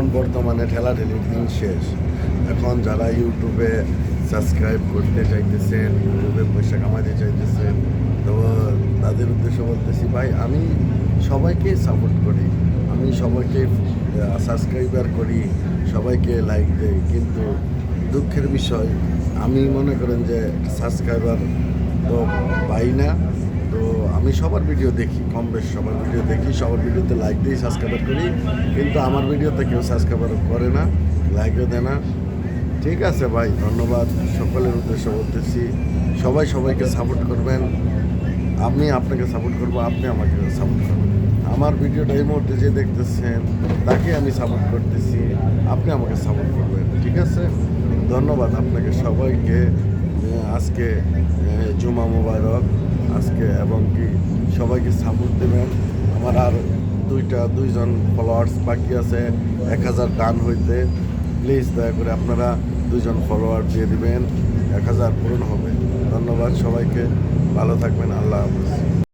এখন বর্তমানে ঠেলাঠেলির দিন শেষ। এখন যারা ইউটিউবে সাবস্ক্রাইব করতে চাইতেছেন, ইউটিউবে পয়সা কামাতে চাইতেছেন, তো তাদের উদ্দেশ্যে বলতেছি, ভাই, আমি সবাইকে সাপোর্ট করি। আমি সবাইকে সাবস্ক্রাইবার করি, সবাইকে লাইক দেই। কিন্তু দুঃখের বিষয়, আমি মনে করেন যে সাবস্ক্রাইবার তো পাই না। তো আমি সবার ভিডিও দেখি, কম বেশ সবার ভিডিও দেখি, সবার ভিডিওতে লাইক দিই সাবস্ক্রাইবার করি। কিন্তু আমার ভিডিওতে কেউ সাবস্ক্রাইবার করে না লাইকও দেয় না। ঠিক আছে ভাই, ধন্যবাদ। সকলের উদ্দেশ্যে বলতেছি, সবাই সবাইকে সাপোর্ট করবেন। আমি আপনাকে সাপোর্ট করব, আপনি আমাকে সাপোর্ট করবেন। আমার ভিডিওটা এই মুহূর্তে যে দেখতেছেন, তাকে আমি সাপোর্ট করতেছি, আপনি আমাকে সাপোর্ট করবেন। ঠিক আছে? ধন্যবাদ আপনাকে সবাইকে। আজকে জুমা আজকে এবং কি সবাইকে সাপোর্ট দেবেন। আমার আর দুইটা, দুইজন ফলোয়ার্স বাকি আছে, এক হাজার ডান হইতে। প্লিজ দয়া করে আপনারা দুইজন ফলোয়ার দিয়ে দিবেন, এক হাজার পূরণ হবে। ধন্যবাদ সবাইকে, ভালো থাকবেন, আল্লাহ হাফিজ।